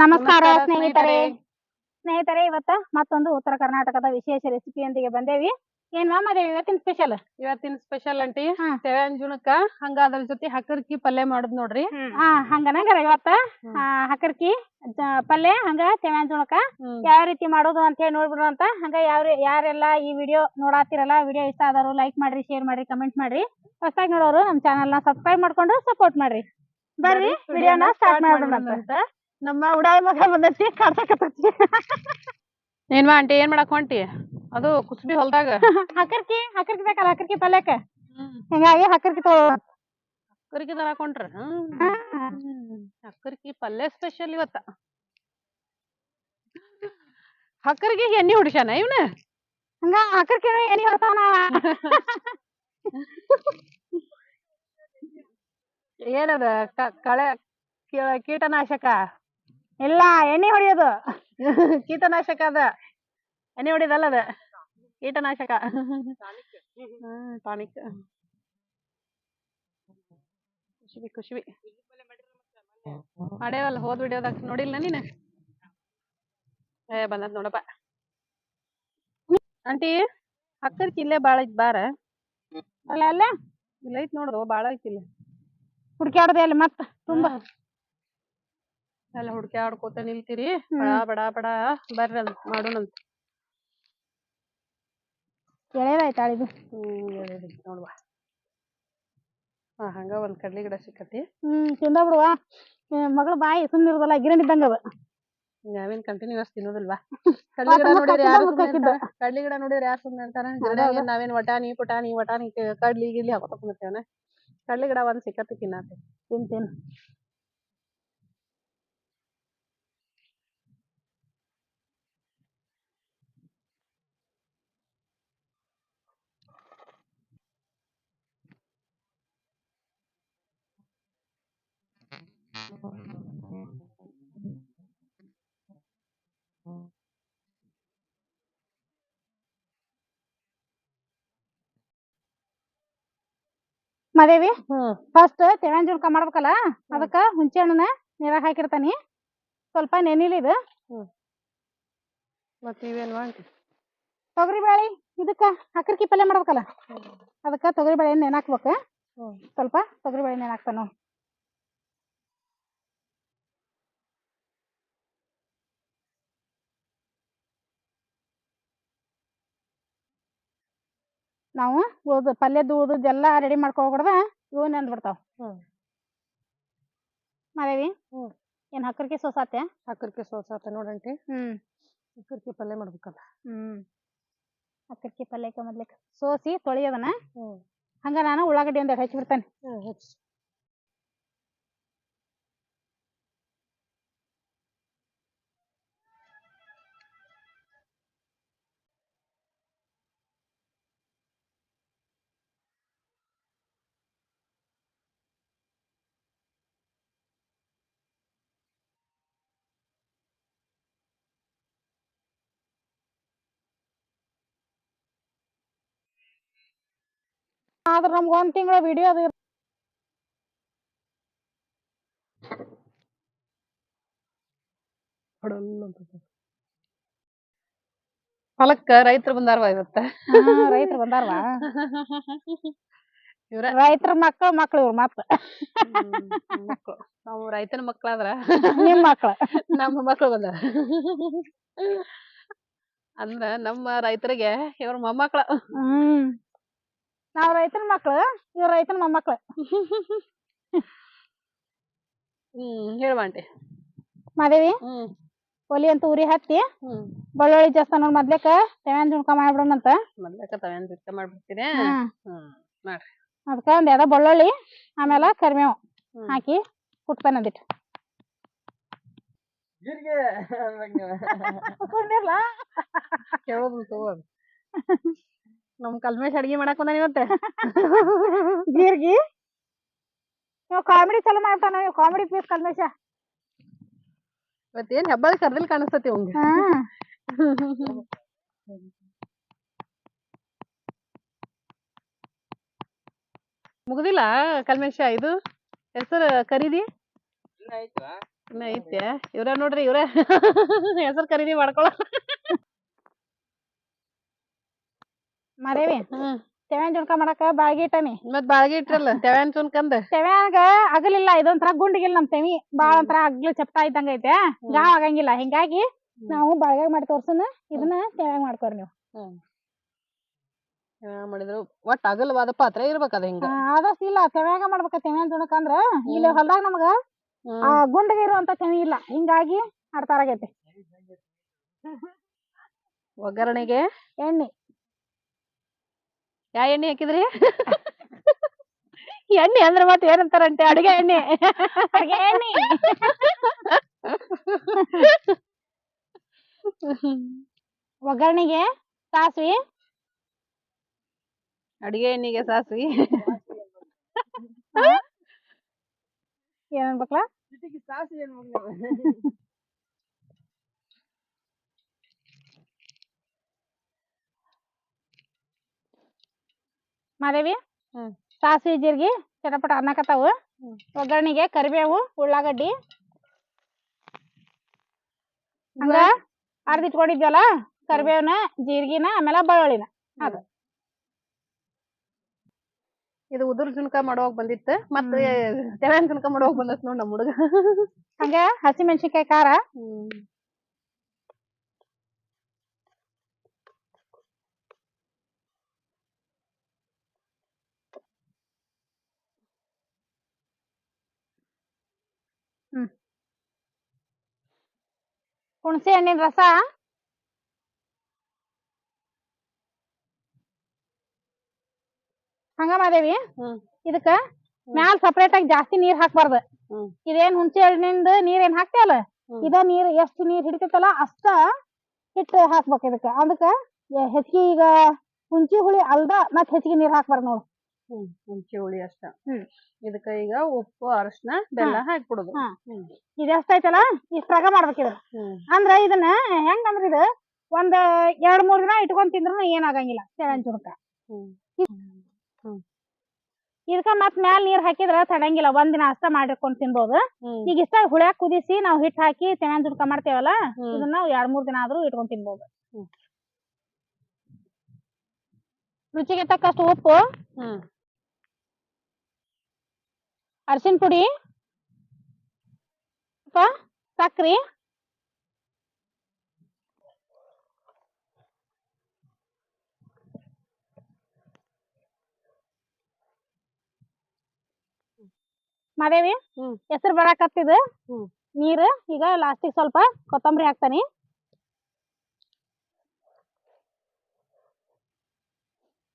ನಮಸ್ಕಾರ ಸ್ನೇಹಿತರೆ. ಸ್ನೇಹಿತರೆ. ಇವತ್ತ ಮತ್ತೊಂದು ಉತ್ತರ ಕರ್ನಾಟಕದ ವಿಶೇಷ ರೆಸಿಪಿಯೊಂದಿಗೆ ಬಂದೇವಿ. ಏನ್ ಮ್ಯಾಮ್ ಅದೇ ಇವತ್ತಿನ ಸ್ಪೆಷಲ್ ಇವತ್ತಿನ ಸ್ಪೆಷಲ್ ಅಂಟಿ ಅಂಜುಣಕ್ಕ ಹಂಗ ಅದ್ರ ಜೊತೆ ಹಕ್ಕರ್ಕಿ ಪಲ್ಯ ಮಾಡುದ್ ನೋಡ್ರಿ. ಹಾ ಹಂಗನಂಗಾರ ಇವತ್ತ. ಹಕ್ಕರ್ಕಿ ಪಲ್ಯ ಹಂಗ ತೆವ್ಯಾಂಜುಣಕ ಜೋಣಕ ಯಾವ ರೀತಿ ಮಾಡೋದು ಅಂತ ಹೇಳಿ ನೋಡ್ಬಿಡು ಅಂತ. ಹಂಗ ಯಾವ ಯಾರೆಲ್ಲ ಈ ವಿಡಿಯೋ ನೋಡಾತಿರಲ್ಲ ವಿಡಿಯೋ ಇಷ್ಟ ಆದವರು ಲೈಕ್ ಮಾಡ್ರಿ ಶೇರ್ ಮಾಡ್ರಿ ಕಮೆಂಟ್ ಮಾಡ್ರಿ. ಹೊಸದಾಗಿ ನೋಡೋರು ನಮ್ ಚಾನಲ್ನ ಸಬ್ಸ್ಕ್ರೈಬ್ ಮಾಡ್ಕೊಂಡು ಸಪೋರ್ಟ್ ಮಾಡ್ರಿ. ಬರ್ರಿ ವಿಡಿಯೋನ ಸ್ಟಾರ್ಟ್ ಮಾಡೋಣ ನಮ್ಮ ಉಡಾಯ ಮಗ ಬಂದೈತಿ ಕಾಡ್ಸಕತ್ತೈತಿ ಏನ್ವಾ ಆಂಟಿ ಏನ್ ಮಾಡಕ್ ಹೊಂಟಿ? ಅದು ಕುಸ್ಬಿ ಹೊಲ್ದಾಗ. ಹಕರ್ಕಿ ಹಕರ್ಕಿ ಬೇಕಲ್ಲ ಹಕರ್ಕಿ ಪಲ್ಯಕ್ಕ? ಹಿಂಗಾಗಿ ಹಕರ್ಕಿ ಹಕರ್ಕಿ ಹಕ್ಕರ್ಕಿ ತರಾಕೊಂಡ್ರ ಹಕ್ಕರ್ಕಿ ಪಲ್ಯ ಸ್ಪೆಷಲ್ ಇವತ್ತ. ಹಕ್ಕರ್ಗೆ ಎಣ್ಣಿ ಹುಡ್ಸ್ಯಾನ ಇವ್ನ? ಹಂಗ ಹಕರ್ಕಿ ಎಣ್ಣೆ ಹೊಡ್ತಾನ ಏನದ ಕಳೆ ಕೀಟನಾಶಕ? ಇಲ್ಲ, ಎಣ್ಣೆ ಹೊಡಿಯೋದು. ಕೀಟನಾಶಕ ಅದ. ಎಣ್ಣೆ ಹೊಡಿಯೋದಲ್ಲ ಅದ. ಕೀಟನಾಶಕ. ಟಾನಿಕ್. ಖುಷಿ ಖುಷಿ ಮಾಡೇವಲ್ಲ ಹೋದ್ ವಿಡಿಯೋದಾಗ ನೋಡಿಲ್ಲ ನೀನ? ಏ, ಬಂದದ್ ನೋಡಪ್ಪ. ಆಂಟಿ ಅಕ್ಕರ್ಕಿ ಇಲ್ಲೇ ಬಾಳ ಐತ್ ಬಾರ. ಅಲ್ಲ ಅಲ್ಲ. ಇಲ್ಲ ಐತ್ ನೋಡು, ಬಾಳ ಐತಿ ಇಲ್ಲಿ. ಹುಡ್ಕ್ಯಾಡದೆ ಅಲ್ಲಿ ಮತ್ತ, ತುಂಬಾ. ಎಲ್ಲ ಹುಡ್ಕ್ಯಾಡ್ಕೋತ ನಿಲ್ತೀರಿ. ಬಡ ಬಡ ಬಡ. ಬರ್ರಿ ಅಂತ ಮಾಡೋಣಂತ. ಎಳೆದಾಯ್ತು ಆಳಿದು ಹ್ಮ್ ಹೇಳಿದ್ರಿ ನೋಡುವ ಹಾ ಹಂಗ ಒಂದ್ ಕಡ್ಲಿ ಗಿಡ ಸಿಕ್ಕತಿ. ಹ್ಮ್ ತಿಂದ ಬಿಡುವ. ಮಗಳು ಬಾಯಿ ಸುಮ್ಮನಿರೋದಲ್ಲ ಗಿರಣಿ ಇದ್ದಂಗ ನಾವೇನ್ ಕಂಟಿನ್ಯೂಸ್ ತಿನ್ನೋದಿಲ್ವಾ? ಕಡ್ಲಿ ಗಿಡ ನೋಡಿದ್ರೆ ಯಾರು? ಕಡ್ಲಿ ಗಿಡ ನೋಡಿದ್ರೆ ಯಾರು ಸುಮ್ಮನೆ ಇರ್ತಾರ? ನಾವೇನ್ ವಟಾಣಿ ಪುಟಾಣಿ ವಟಾಣಿ ಕ- ಕಡ್ಲಿ ಗಿಡ್ಲಿ ಹಾಕೋತ ಕುಂದಿರ್ತೇವನ ಕಡ್ಲಿ ಗಿಡ ಒಂದ್ ಸಿಕ್ಕತಿ ತಿನ್ನತ್ತೆ. ತಿನ್ ಮದೇವಿ ಹ್ಮ್. ಫಸ್ಟ್ ತೆವ್ಯಾನ್ ಜುಣ್ಕ ಮಾಡ್ಬೇಕಲ್ಲ? ಅದಕ್ಕ ಹುಂಚೆ ಹಣ್ಣನ್ನ ನೀರಾಗ ಹಾಕಿರ್ತಾನಿ ಸ್ವಲ್ಪ ನೆನಿಲಿ ಇದು. ಮತ್ತೆ ಇವೇನ್ ತೊಗರಿ ಬೇಳೆ ಇದಕ್ಕ ಅಕ್ರಕಿ ಪಲ್ಯ ಮಾಡ್ಬೇಕಲ್ಲ? ಅದಕ್ಕ ತೊಗರಿ ಬೇಳೆ ನೆನಾಕ್ಬೇಕು ಹ್ಮ್. ಸ್ವಲ್ಪ ತೊಗರಿ ಬೇಳೆ ನೆನಾಕ್ತಾನು ನಾವು ಉಳ್ದು ಪಲ್ಯದ್ದು ಉಳ್ದದ್ದೆಲ್ಲ ರೆಡಿ ಮಾಡ್ಕೊಬಿಡ್ದ ಇವು ನೆಂದ್ ಬಿಡ್ತಾವ. ಮಾದೇವಿ ಹ್ಮ್. ಏನ್ ಹಕ್ಕರ್ಕಿ ಸೋಸಾತೆ ಹಕ್ಕರ್ಕಿ ಸೋಸಾತ ನೋಡಂಟಿ ಹ್ಮ್. ಹಕ್ಕರ್ಕಿ ಪಲ್ಯ ಮಾಡ್ಬೇಕಲ್ಲ. ಹ್ಮ್. ಹಕ್ಕರ್ಕಿ ಪಲ್ಯಕ್ಕೆ ಮೊದ್ಲಿಕ್ಕೆ ಸೋಸಿ ತೊಳಿಯೋದನ್ನ ಹ್ಮ್. ಹಂಗ ನಾನು ಉಳ್ಳಾಗಡ್ಡಿ ಒಂದ್ ಹಚ್ಚಿ ಬಿಡ್ತೇನೆ. ಹ್ಮ್ ಹೆಚ್ಚ್. ಆದ್ರ ನಮ್ಗ ಒಂದ್ ತಿಂಗಳ ವಿಡಿಯೋ ಅದು ಹೊಲಕ್ಕ ರೈತರು ಬಂದಾರವಾ ಇವತ್ತ? ರೈತರು ಬಂದಾರವಾ? ಇವ್ರ ರೈತರ ಮಕ್ಕಳು ಮಕ್ಳು ಇವ್ರ ಮತ್ತ ನಾವು ರೈತನ ಮಕ್ಳಾದ್ರ? ನಿಮ್ ಮಕ್ಳ. ನಮ್ಮ ಮಕ್ಳು ಬಂದಾರ. ಅಂದ್ರ ನಮ್ಮ ರೈತರಿಗೆ ಇವ್ರ ಮೊಮ್ಮಕ್ಳ. ಹ್ಮ್. ನಾವ್ ರೈತನ ಮಕ್ಳು ಇವ್ರ ರೈತನ ಮೊಮ್ಮಕ್ಳು. ಹ್ಮ್ ಹೇಳುವಂಟಿ ಮಾದೇವಿ ಹ್ಮ್. ಒಲಿ ಅಂತ ಉರಿ ಹತ್ತಿ ಬಳ್ಳೊಳ್ಳಿ ಬೆಳ್ಳುಳ್ಳಿ ಜಾಸ್ತಿ ನೋಡ್ ಮೊದ್ಲೇಕ ತೆವ್ಯಾನ್ ಜುಣ್ಕ ಮಾಡ್ಬಿಡೋಣಂತ. ಮೊದ್ಲಕ್ಕ ತವ್ಯಾನ್ ಬಿಟ್ಟ ಮಾಡ್ಬಿಡ್ತೀರಿ? ಹ್ಮ್ ಮಾಡ್ರಿ. ಅದಕ್ಕ ಒಂದ್ ಎಡ ಬೆಳ್ಳುಳ್ಳಿ ಆಮೇಲೆ ಕರಿಮೇವು. ಹಾಕಿ ಕುಟ್ತಾನ ಒಂದಿಟ್ಟು ಕೇಳೋದು ತಗೋದು ನಮ್ ಕಲ್ಮೇಶ್ ಅಡ್ಗಿ ಮಾಡಕ್ ಬಂದಾನ ಇವತ್ತ. ಜೀರ್ಗಿ? ಇವ್ ಕಾಮಿಡಿ ಚಲೋ ಮಾಡ್ತಾನ ಇವ್ ಕಾಮಿಡಿ ಪೀಸ್ ಕಲ್ಮೇಶ. ಇವತ್ತೇನ್ ಹಬ್ಬ ಕರ್ದಿಲ್ ಕಾಣಿಸ್ತತಿ ಅವಂಗ ಮುಗ್ದಿಲ್ಲ ಕಲ್ಮೇಶ ಇದು? ಹೆಸರು ಕರೀದಿ ಇನ್ನ ಐತೆ. ಇವ್ರ ನೋಡ್ರಿ ಇವ್ರ. ಹೆಸರು ಖರೀದಿ ಮಾಡ್ಕೊಳ ಮಾದೇವಿ ಹ್ಮ್. ತೆವ್ಯಾನ್ ಜುಣ್ಕ ಮಾಡಾಕ ಬಾಳ್ಗಿ ಇಟ್ಟನಿ. ಮತ್ ಬಾಳ್ಗಿ ಇಟ್ರಲ್ಲ ತೆವ್ಯಾನ್ ಚುನ್ಕಂದ ತೆವ್ಯಾನ್ಗ ಅಗಲಿಲ್ಲ ಇದೊಂಥರ ಗುಂಡಿಗಿಲ್ಲ ನಮ್ ತೆವಿ. ಬಾಳ ಒಂಥರ ಅಗ್ಲ ಚಪ್ತಾ ಇದ್ದಂಗ ಐತೆ. ಗಾವ್ ಆಗಂಗಿಲ್ಲ. ಹಿಂಗಾಗಿ ನಾವು ಬಾಳ್ಗ್ಯಾಗ ಮಾಡಿ ತೋರ್ಸನ ಇದನ್ನ ತೆವ್ಯಾಗ ಮಾಡ್ಕೋರಿ ನೀವು. ಮಾಡಿದ್ರು ಒಟ್ಟ ಅಗಲವಾದ ಪಾತ್ರೆ ಇರ್ಬೇಕ ಅದ ಹಿಂಗ. ಆದಷ್ಟು ಇಲ್ಲ. ತೆವ್ಯಾಗ ಮಾಡ್ಬೇಕ ತೆವ್ಯಾನ್ ಜುಣಕ ಅಂದ್ರ ಇಲ್ಲಿ ಹೊಲ್ದಾಗ ನಮಗ ಗುಂಡಿಗೆ ಇರುವಂತ ತೆವಿ ಇಲ್ಲ. ಹಿಂಗಾಗಿ ಆಡ್ತಾರಾಗೈತಿ. ಒಗ್ಗರಣೆಗೆ? ಎಣ್ಣೆ. ಯಾ ಎಣ್ಣೆ ಹಾಕಿದ್ರಿ? ಎಣ್ಣೆ ಅಂದ್ರೆ ಮತ್ತೆ ಏನಂತಾರಂತೆ? ಅಡಿಗೆ ಎಣ್ಣೆ. ಅಡಿಗೆ ಎಣ್ಣೆ. ಒಗ್ಗರಣೆಗೆ ಸಾಸ್ವಿ. ಅಡಿಗೆ ಎಣ್ಣೆಗೆ ಸಾಸ್ವಿ. ಏನ್ ಅನ್ಬೇಕಲ್ಲ ಮಾದೇವಿ? ಸಾಸಿವೆ ಜೀರಿಗೆ ಚಟಪಟ ಅನ್ನಕತ್ತಾವು. ಒಗ್ಗರಣೆಗೆ ಕರಿಬೇವು ಉಳ್ಳಾಗಡ್ಡಿ. ಹಂಗ ಅರ್ದಿಟ್ಕೊಂಡಿದ್ವಲ್ಲ ಕರಿಬೇವನ ಜೀರ್ಗಿನ ಆಮೇಲೆ ಬೆಳ್ಳುಳ್ಳಿನ ಅದು. ಇದು ಉದುರ್ ಜುನ್ಕ ಮಾಡುವಾಗ ಬಂದಿತ್ತು ಮತ್ತೆ ತೆವ್ಯಾನ್ ಜುನ್ಕ ಮಾಡುವಾಗ ಬಂದತ್ ನೋಡ್ ನಮ್ ಹುಡುಗ. ಹಂಗ ಹಸಿಮೆಣಸಿನ್ಕಾಯಿ ಖಾರ. ಹ್ಮ್. ಹುಣಸೆ ಹಣ್ಣಿನ ರಸ? ಹಂಗ ಮಾದೇವಿ ಹ್ಮ್. ಇದಕ್ಕ ಮ್ಯಾಲ ಸಪರೇಟ್ ಆಗಿ ಜಾಸ್ತಿ ನೀರ್ ಹಾಕ್ಬಾರ್ದು. ಹ್ಮ್. ಇದೇನ್ ಹುಣಸೆ ಹಣ್ಣಿಂದ ನೀರ್ ಏನ್ ಹಾಕ್ತೇವಲ್ಲ ಹ್ಮ್. ಇದ ನೀರ್ ಎಷ್ಟ್ ನೀರ್ ಹಿಡಿತೈತಲ್ಲ ಅಷ್ಟ ಹಿಟ್ಟು ಹಾಕ್ಬೇಕು ಇದಕ್ಕ. ಅದಕ್ಕ ಹೆಚ್ಚಿಗೆ ಈಗ ಹುಂಚಿ ಹುಳಿ ಅಲ್ದ ಮತ್ ಹೆಚ್ಚಿಗೆ ನೀರ್ ಹಾಕ್ಬಾರ್ದು ನೋಡು. ಹುಂಚಿ ಹುಳಿ ಅಷ್ಟ. ಹ್ಮ್. ಇದಕ್ಕ ಈಗ ಉಪ್ಪು ಅರಶಿನ ಬೆಲ್ಲ ಹಾಕ್ಬಿಡುದು ಹಾ. ಹ್ಮ್. ಇದ್ ಎಷ್ಟೈತಲ್ಲ ಇಷ್ಟ್ರಾಗ ಮಾಡ್ಬೇಕು ಇದನ್ನ ಹ್ಮ್. ಅಂದ್ರ ಇದನ್ನ ಹೆಂಗ್ ಅಂದ್ರ ಇದು ಒಂದ್ ಎರಡ್ ಮೂರ್ ದಿನ ಇಟ್ಕೊಂಡ್ ತಿಂದ್ರು ಏನಾಗಂಗಿಲ್ಲ ಚುರುಕ. ಹ್ಮ್. ಇದಕ್ಕ ಮತ್ ಮ್ಯಾಲ್ ನೀರ್ ಹಾಕಿದ್ರ ತಡಂಗಿಲ್ಲ ಒಂದ್ ದಿನ ಅಷ್ಟ ಮಾಡಿರ್ಕೊಂಡ್ ತಿನ್ಬೋದು. ಹ್ಮ್. ಈಗ ಇಷ್ಟ ಹುಳ್ಯಾಕ್ ಕುದಿಸಿ ನಾವ್ ಹಿಟ್ ಹಾಕಿ ತೆವ್ಯಾನ್ ಜುಡ್ಕ ಮಾಡ್ತೇವಲ್ಲ ಹ್ಮ್. ಇದನ್ನ ಎರಡ್ ಮೂರ್ ದಿನ ಆದ್ರೂ ಇಟ್ಕೊಂಡ್ ತಿನ್ಬೋದು. ಹ್ಮ್. ರುಚಿಗೆ ತಕ್ಕಷ್ಟು ಉಪ್ಪು. ಹ್ಮ್. ಅರ್ಶಿನ ಪುಡಿ ಸಕ್ರಿ ಮಾದೇವಿ. ಹೆಸರು ಬರಾಕತ್ತಿದ ಹ್ಮ್. ನೀರು ಈಗ ಲಾಸ್ಟಿಗೆ ಸ್ವಲ್ಪ ಕೊತ್ತಂಬರಿ ಹಾಕ್ತಾನಿ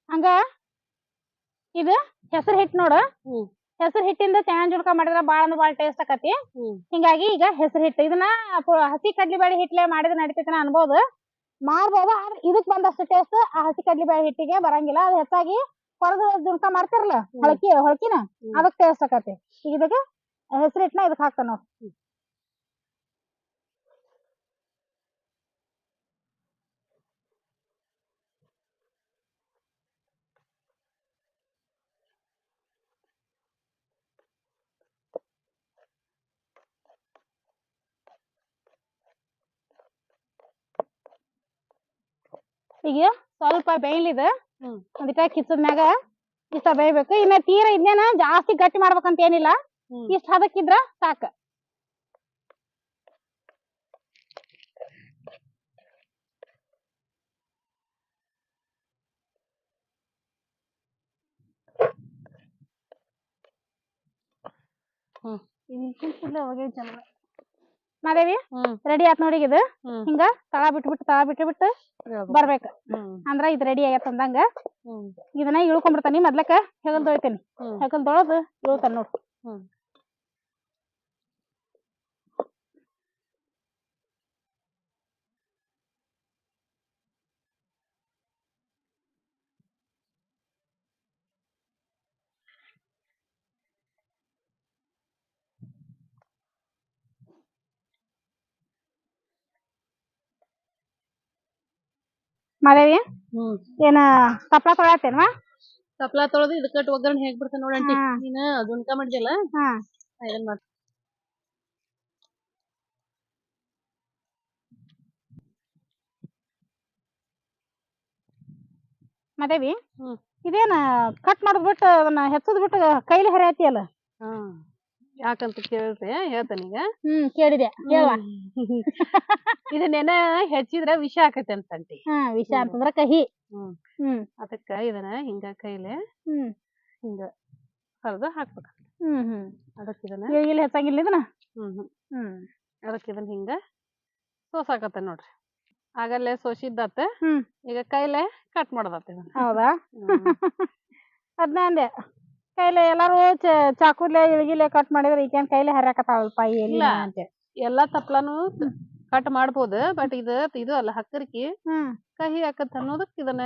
ಹಂಗ ಇದು ಹೆಸರು ಹಿಟ್ಟು ನೋಡು. ಹೆಸರು ಹಿಟ್ಟಿಂದ ಚೆನ್ನಾಗಿ ಜುಡ್ಕ ಮಾಡಿದ್ರ ಬಾಳ ಅಂದ್ರೆ ಬಾಳ ಟೇಸ್ಟ್ ಆಕತಿ. ಹಿಂಗಾಗಿ ಈಗ ಹೆಸರು ಹಿಟ್ಟು. ಇದನ್ನ ಹಸಿ ಕಡ್ಲಿ ಬೇಳೆ ಹಿಟ್ಲೆ ಮಾಡಿದ್ರೆ ನಡಿತೈತೆ ಅನ್ಬೋದು. ಮಾಡ್ಬೋದು ಆದ್ರೆ ಇದಕ್ ಬಂದಷ್ಟು ಟೇಸ್ಟ್ ಆ ಹಸಿ ಕಡ್ಲಿ ಬೇಳೆ ಹಿಟ್ಟಿಗೆ ಬರಂಗಿಲ್ಲ. ಅದ್ ಹೆಚ್ಚಾಗಿ ಹೊರದ ಜುಡ್ಕ ಮಾಡ್ತಿರಲ್ಲ. ಹೊಳಕಿ ಹೊಳಕಿನ. ಅದಕ್ ಟೇಸ್ಟ್ ಆಕತಿ. ಈಗ ಇದಕ್ಕೆ ಹೆಸರು ಹಿಟ್ಟನ ಇದಕ್ ಹಾಕ್ತಾನ ಈಗ ಸ್ವಲ್ಪ ಬೇಯ್ಲಿದ. ಅದಕ್ಕ ಕಿಚ್ಚದ ಮ್ಯಾಗ ಇಷ್ಟ ಬೇಯ್ಬೇಕು ಇನ್ನ ತೀರ ಇದ್ನೇನ ಜಾಸ್ತಿ ಗಟ್ಟಿ ಮಾಡ್ಬೇಕಂತ ಏನಿಲ್ಲ. ಇಷ್ಟ ಹದಕ್ಕಿದ್ರ ಸಾಕ ಹ್ಮ್. ಮಾದೇವಿ ರೆಡಿ ಆತ್ ನೋಡಿ ಇದು. ಹಿಂಗ ತಳ ಬಿಟ್ಟು ತಳ ಬಿಟ್ಟು ಬಿಟ್ಟು. ಬರ್ಬೇಕ. ಅಂದ್ರ ಇದು ರೆಡಿ ಆಗೈತ್ ಅಂದಂಗ ಇದನ್ನ ಇಳ್ಕೊಂಡ್ಬಿಡ್ತಾನಿ ಮೊದ್ಲಕ್ಕ ಹೆಗಲ್ ತೊಳಿತೀನಿ. ಹೆಗಲ್ ತೊಳದು ಇಳ್ತಾನ ನೋಡು. ಮಾಡೇವಿ ಏನ ತಪ್ಲ ತೊಳತ್ತೇನ್ವಾ ತಪ್ಲ ತೊಳೆದು ಇದಕ್ಕಟ್ಟು ಒಗ್ಗರಣೆ ಹೇಗ್ ಬಿಡ್ತಾನ ನೋಡ ಆಂಟಿ. ನೀನು ದುಣ್ಕ ಮಾಡಿದ್ಯಲ್ಲ? ಇದನ್ ಮಾಡ್ ಮಾದೇವಿ? ಇದೇನ ಕಟ್ ಮಾಡಿದ್ಬಿಟ್ಟು ಅದನ್ನ ಹೆಚ್ಚದ್ ಬಿಟ್ಟು ಕೈಲಿ ಹರಿಯತಿ ಹಾ ಯಾಕಂತ ಕೇಳ್ರಿ ಹೇಳ್ತೇನೆ ಈಗ. ಹ್ಮ್ ಕೇಳಿದೆ. ಹೇಳುವ. ಇದನ್ನೇನ ಹೆಚ್ಚಿದ್ರ ವಿಷ ಆಕೈತಿ ಅಂತಂಟಿ ಹಾ ವಿಷ ಅಂತಂದ್ರೆ ಕಹಿ. ಹ್ಮ್. ಹ್ಮ್. ಅದಕ್ಕ ಇದನ್ನ ಹಿಂಗ ಕೈಲೆ ಹ್ಮ್. ಹಿಂಗ ಹರಿದು ಹಾಕ್ಬೇಕು. ಹ್ಮ್ ಹ್ಮ್. ಅದಕ್ಕೆ ಇದನ್ನ ಇಲ್ಲಿ ಹೆಚ್ಚಂಗಿಲ್ಲ ಇದನ್ನ? ಹ್ಮ್ ಹ್ಮ್. ಹ್ಮ್. ಅದಕ್ಕೆ ಇದನ್ನ ಹಿಂಗ ಸೋಸಾಕತ್ತ ನೋಡ್ರಿ. ಆಗಲ್ಲೇ ಸೋಸಿದ್ದಾತ ಹ್ಮ್. ಈಗ ಕೈಲೆ ಕಟ್ ಮಾಡೋದತ್ತ ಇದನ್ನ. ಹೌದಾ? ಹ್ಮ್. ಅದ್ನ ಅಂದೆ. ಕೈಲೆ ಎಲ್ಲಾರು ಚಾಕುಲೆ ಇಳಗಿಲೆ ಕಟ್ ಮಾಡಿದ್ರೆ ಈಗೇನ್ ಕೈಲೆ ಹರಿಯಾಕತ್ತಾವಲ್ಪ ಇಲ್ಲ. ಅಂತ ಎಲ್ಲಾ ತಪ್ಲಾನು ಕಟ್ ಮಾಡ್ಬೋದು ಬಟ್ ಇದು ಇದು ಅಲ್ಲ ಹಕ್ಕರಿಕಿ ಕಹಿ ಹಾಕತ್ ಅನ್ನೋದಕ್ ಇದನ್ನ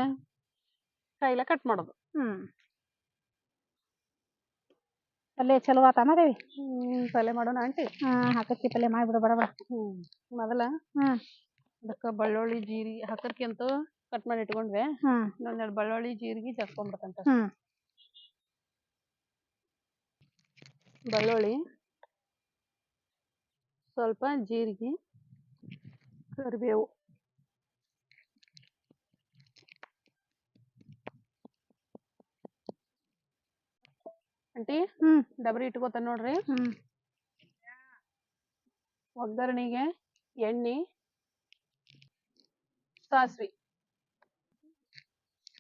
ಕೈಲೆ ಕಟ್ ಮಾಡೋದು. ಹ್ಮ್. ಪಲ್ಯ ಚಲೋ ಆತ ದೇವಿ ಹ್ಮ್ ಪಲ್ಯ ಮಾಡೋಣ ಆಂಟಿ. ಹಾ ಹಾಕಕ್ಕಿ ಪಲ್ಯ ಮಾಡ್ಬಿಡು ಬಡ ಬಡ ಹ್ಮ್ ಮೊದಲ ಹ್ಮ್. ಅದಕ್ಕ ಬೆಳ್ಳುಳ್ಳಿ ಜೀರಿ ಹಕ್ಕರ್ಕಿ ಅಂತೂ ಕಟ್ ಮಾಡಿ ಇಟ್ಕೊಂಡ್ವಿ. ಹ್ಮ್. ಇನ್ನೊಂದೆರಡು ಬೆಳ್ಳುಳ್ಳಿ ಜೀರಿಗೆ ಜರ್ಕೊಂಡ್ಬಿಡ್ತಂತ ಹ್ಮ್. ಬೆಳ್ಳುಳ್ಳಿ ಸ್ವಲ್ಪ ಜೀರಿಗೆ ಕರಿಬೇವು. ಆಂಟಿ ಹ್ಮ್. ಡಬರಿ ಇಟ್ಕೋತ ನೋಡ್ರಿ. ಹ್ಮ್. ಒಗ್ಗರಣೆಗೆ ಎಣ್ಣೆ ಸಾಸ್ವಿ.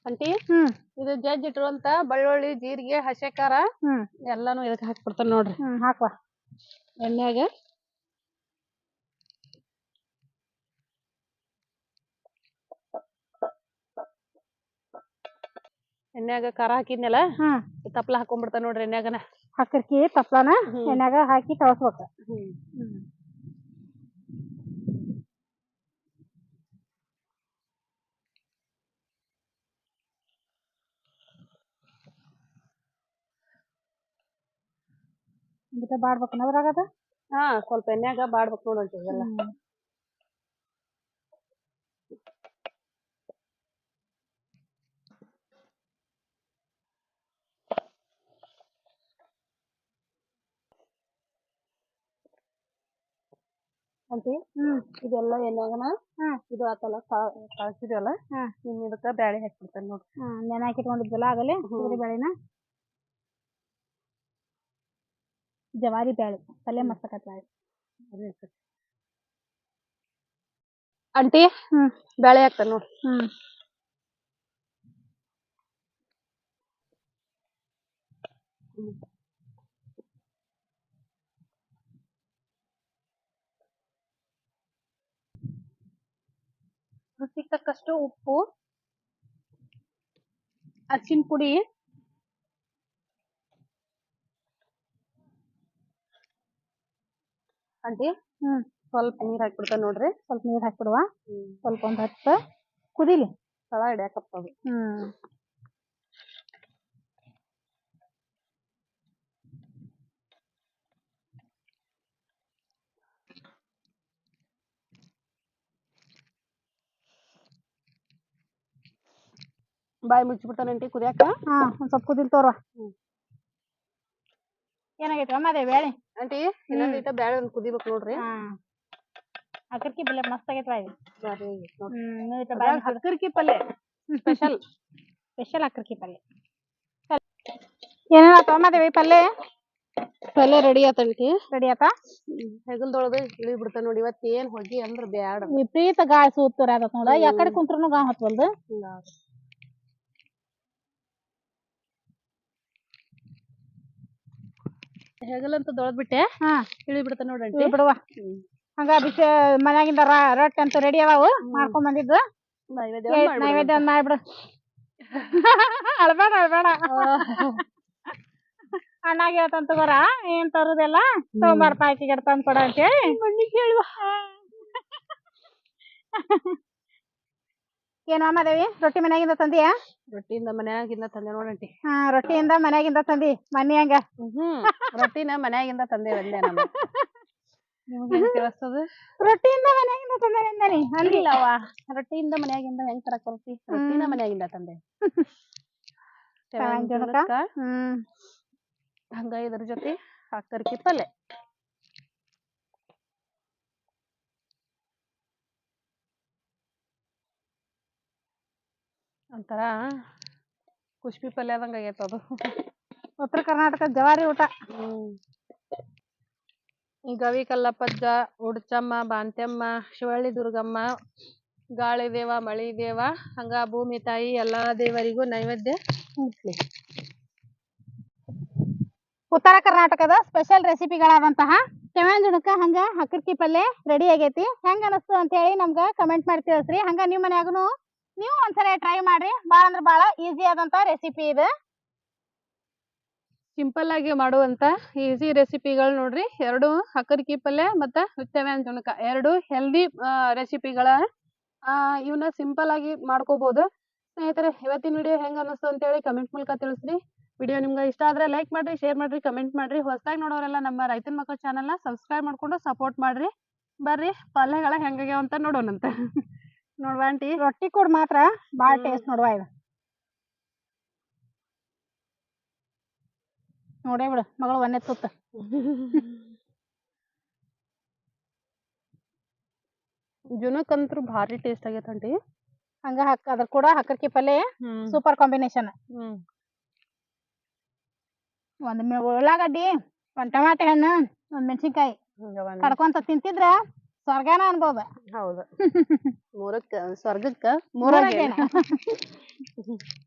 ಆಂಟಿ ಹ್ಮ್. ಇದು ಜಜ್ಜಿ ಇಟ್ಟಿರುವಂತ ಬೆಳ್ಳುಳ್ಳಿ ಜೀರಿಗೆ ಹಸಿ ಖಾರ ಹ್ಮ್. ಎಲ್ಲಾನು ಇದಕ್ಕೆ ಹಾಕ್ಬಿಡ್ತಾನೆ ನೋಡ್ರಿ. ಹ್ಮ್ ಹಾಕುವ. ಎಣ್ಣೆಗ ಎಣ್ಣೆಗ ಖಾರ ಹಾಕಿದ್ನಲ್ಲ ಹ್ಮ್. ತಪ್ಲ ಹಾಕೊಂಡ್ಬಿಡ್ತಾನೆ ನೋಡ್ರಿ ಎಣ್ಣೆಗನ ಹಾಕಿರ್ಕಿ ತಪ್ಲಾನ ಎಣ್ಣೆಗ ಹಾಕಿ ಕಳ್ಸ್ಬೇಕು ಹ್ಮ್. ಹ್ಮ್ ಇದಕ್ಕ ಬಾಡ್ಬೇಕು ಅದ್ರಾಗ ಅದ? ಹಾ ಸ್ವಲ್ಪ ಎಣ್ಣೆಗ ಬಾಡ್ಬೇಕು ನೋಡಂತ ಎಲ್ಲ. ಹ್ಮ್. ಇದೆಲ್ಲ ಎಣ್ಣೆಗನ. ಇದು ಆತಲ್ಲ ಕಳ್ಸಿದ್ವಲ್ಲ. ಇನ್ ಇದಕ್ಕ ಬ್ಯಾಳಿ ಹಾಕ್ಬಿಡ್ತಾನೆ ನೋಡ್ರಿ ಹ್ಮ್ ನೆನೆ ಹಾಕಿಟ್ಕೊಂಡಿದ್ವಲ್ಲ ಆಗಲೇ? ಬೇಳೆನ ಜವಾರಿ ಬ್ಯಾಳೆ ಪಲ್ಯ ಹ್ಮ್. ಮಸ್ತ್ ಆಕತ್ ಬ್ಯಾಳೆ ಆಂಟಿ ಹ್ಮ್. ಬ್ಯಾಳೆ ಹಾಕ್ತಾನೆ ನೋಡ್ರಿ ಹ್ಮ್ ರುಚಿಗೆ ತಕ್ಕಷ್ಟು ಉಪ್ಪು ಅರ್ಶಿನ ಪುಡಿ ಆಂಟಿ ಹ್ಮ್. ಸ್ವಲ್ಪ ನೀರ್ ಹಾಕ್ಬಿಡ್ತಾನೆ ನೋಡ್ರಿ. ಸ್ವಲ್ಪ ನೀರ್ ಹಾಕ್ಬಿಡುವ. ಸ್ವಲ್ಪ ಒಂದ್ ಹತ್ತು ಕುದಿಲಿ. ತಳ ಹಿಡ್ಯಾಕಪ್ಪ ಅದು. ಹ್ಮ್. ಬಾಯಿ ಮುಚ್ಚಿಬಿಡ್ತಾನೆ ಆಂಟಿ ಕುದಿಯಾಕ? ಹಾ ಒಂದ್ ಸ್ವಲ್ಪ ಕುದಿಲ್ ತೋರ್ವ. ಹ್ಮ್. ಏನಾಗೈತಿ ಅಮ್ಮ ಅದೇ ಬ್ಯಾಳೆ ಆಂಟಿ ಇನ್ನೊಂದ್ ಇಟ್ಟ ಬ್ಯಾಳೆ ಒಂದ್ ಕುದಿಬೇಕು ನೋಡ್ರಿ. ಹಾ. ಅಕ್ಕರ್ಕಿ ಪಲ್ಯ ಮಸ್ತ್ ಆಗೈತ್ವಾ ಇದು. ಸರಿ. ಹ್ಮ್ ನೀವ್ ಇಟ್ಟ ಅದ್ರಾಗ ಪಲ್ಯ. ಸ್ಪೆಷಲ್. ಸ್ಪೆಷಲ್ ಅಕ್ಕರ್ಕಿ ಪಲ್ಯ. ಏನೇನ ತಗೊಂಬದೇವಿ ಪಲ್ಯ? ಪಲ್ಯ ರೆಡಿ ಆತಂಟಿ ರೆಡಿ ಆತ? ಹೆಗಲ್ದೊಳಗ ಇಳಿ ಬಿಡ್ತ ನೋಡಿ ಇವತ್ತೇನ್ ಏನ್ ಹೊಗಿ ಅಂದ್ರ ಬ್ಯಾಡ. ವಿಪರೀತ ಗಾಳಿ ಸೂತ್ತರ ಆಗತ್ ನೋಡ. ಯಾಕಡೆ ಕುಂತ್ರುನು ಗಾ ಹತ್ವಲ್ದು. ಹೆಗಲಂತ ದೊಳದ್ಬಿಟ್ಟೆ ಹಾ. ಇಳಿ ಬಿಡ್ತಾನ ನೋಡ್ರಿ ಇವ್ ಬಿಡುವ. ಹಂಗ ಬಿಸಿ ಮನ್ಯಾಗಿಂದ ರೊಟ್ಟಿ ಅಂತೂ ರೆಡಿ ಅವಾವು ಮಾಡ್ಕೊಂಡ್ ಬಂದಿದ್ದು. ನೈವೇದ್ಯ ಒಂದ್ ಮಾಡ್ಬಿಡು. ಅಳ್ಬೇಡ ಅಳ್ಬೇಡ. ಅಣ್ಣಾಗ ಹೇಳ್ತಾನ ತಗೋರ ಏನ್ ತರುದೆಲ್ಲ ಸೋಮವಾರ ಪಾಕಿಗೆ ತಂದ್ ಕೊಡ ಅಂತೇಳಿ. ಏನು ಅಮ್ಮದೇವಿ ರೊಟ್ಟಿ ಮನ್ಯಾಗಿಂದ ತಂದಿಯಾ? ರೊಟ್ಟಿಯಿಂದ ಮನ್ಯಾಗಿಂದ ತಂದೆ ನೋಡಂಟಿ ಹಾ ರೊಟ್ಟಿಯಿಂದ ಮನ್ಯಾಗಿಂದ ತಂದಿ. ಮನಿ ಹಂಗ. ಹ್ಮ್. ರೊಟ್ಟಿನ ಮನ್ಯಾಗಿಂದ ತಂದೆ ಒಂದೇ ನಮ್ಮ ಕೇಳಿಸ್ತದ ರೊಟ್ಟಿಯಿಂದ ಮನ್ಯಾಗಿಂದ ತಂದೆ ಅಂದನಿ ಅಂದಿ ಇಲ್ಲವ್ವ. ರೊಟ್ಟಿಯಿಂದ ಮನ್ಯಾಗಿಂದ ಹೆಂಗ್ ತರಕ್ ಬರ್ತಿ ರೊಟ್ಟಿನ ಮನ್ಯಾಗಿಂದ ತಂದೆ. ಹ್ಮ್. ಹಂಗ ಇದ್ರ ಜೊತೆ ಹಾಕರ್ಕಿ ಪಲ್ಯ ಒಂಥರ ಕುಷ್ಬಿ ಪಲ್ಯದಂಗ ಆಗೈತೆ ಅದು ಉತ್ತರ ಕರ್ನಾಟಕ ಜವಾರಿ ಊಟ. ಗವಿ ಕಲ್ಲಪ್ಪಜ್ಜ ಉಡ್ಚಮ್ಮ ಬಾಂತ್ಯಮ್ಮ ಶಿವಳ್ಳಿ ದುರ್ಗಮ್ಮ ಗಾಳಿ ದೇವ ಮಳಿ ದೇವ ಹಂಗ ಭೂಮಿ ತಾಯಿ ಎಲ್ಲಾ ದೇವರಿಗೂ ನೈವೇದ್ಯ ಮುಟ್ಲಿ. ಉತ್ತರ ಕರ್ನಾಟಕದ ಸ್ಪೆಷಲ್ ರೆಸಿಪಿಗಳಾದಂತಹ ಜುಣಕ ಹಂಗ ಹಕ್ಕರ್ಕಿ ಪಲ್ಲೆ ರೆಡಿ ಆಗೈತಿ. ಹೆಂಗ ಅನಸ್ತು ಅಂತ ಹೇಳಿ ನಮ್ಗ ಕಮೆಂಟ್ ಮಾಡಿ ತಿಳಿಸ್ರಿ. ಹಂಗ ನಿಮ್ ಮನ್ಯಾಗನು ನೀವು ಒಂದ್ಸಲ ಟ್ರೈ ಮಾಡ್ರಿ. ಬಾಳ ಅಂದ್ರ ಬಾಳ ಈಸಿ ಆದಂತ ರೆಸಿಪಿ ಇದು. ಸಿಂಪಲ್ ಆಗಿ ಮಾಡುವಂತ ಈಸಿ ರೆಸಿಪಿಗಳು ನೋಡ್ರಿ. ಎರಡು ಹಕ್ಕರಿಕಿ ಪಲ್ಯ ಮತ್ತ ಹುಚ್ಚವ್ಯಾನ್ ಜುಣಕ ಎರಡು ಹೆಲ್ದಿ ರೆಸಿಪಿಗಳ ಇವನ್ನ ಸಿಂಪಲ್ ಆಗಿ ಮಾಡ್ಕೋಬಹುದು ಸ್ನೇಹಿತರೆ ಇವತ್ತಿನ ವಿಡಿಯೋ ಹೆಂಗ ಅನಿಸ್ತು ಅಂತ ಹೇಳಿ ಕಮೆಂಟ್ ಮೂಲಕ ತಿಳಿಸ್ರಿ. ವಿಡಿಯೋ ನಿಮ್ಗೆ ಇಷ್ಟ ಆದ್ರೆ ಲೈಕ್ ಮಾಡ್ರಿ ಶೇರ್ ಮಾಡ್ರಿ ಕಮೆಂಟ್ ಮಾಡ್ರಿ. ಹೊಸದಾಗಿ ನೋಡೋರೆಲ್ಲ ನಮ್ಮ ರೈತನ ಮಕ್ಕಳ ಚಾನಲ್ನ ಸಬ್ಸ್ಕ್ರೈಬ್ ಮಾಡ್ಕೊಂಡು ಸಪೋರ್ಟ್ ಮಾಡ್ರಿ. ಬರ್ರಿ ಪಲ್ಯಗಳ ಹೆಂಗಾಗ್ಯಾವ ಅಂತ ನೋಡೋಣಂತ. ನೋಡುವ ಆಂಟಿ? ರೊಟ್ಟಿ ಕೂಡ ಮಾತ್ರ ಬಾಳ ಟೇಸ್ಟ್ ನೋಡುವ ಇದು. ನೋಡೇ ಬಿಡು ಮಗಳು ಒಂದೇ ತುತ್ತ. ಜುನಕ್ಕಂತೂ ಭಾರಿ ಟೇಸ್ಟ್ ಆಗೈತೆ ಹಂಗ ಹಾಕ ಅದ್ರ ಕೂಡ ಹಕ್ಕರ್ಕಿ ಪಲ್ಲೆ ಸೂಪರ್ ಕಾಂಬಿನೇಷನ್ ಒಂದ್ ಉಳ್ಳಾಗಡ್ಡಿ ಒಂದ್ ಟಮಾಟೆ ಹಣ್ಣು ಒಂದ್ ಮೆಣಸಿನ್ಕಾಯಿ. ಕಡ್ಕೊಂತ ತಿಂತಿದ್ರ ಸ್ವರ್ಗನ ಅನ್ಬೋದು. ಹೌದು. ಮೂರಕ್ಕ ಸ್ವರ್ಗಕ್ಕ? ಮೂರಾಗೇನ?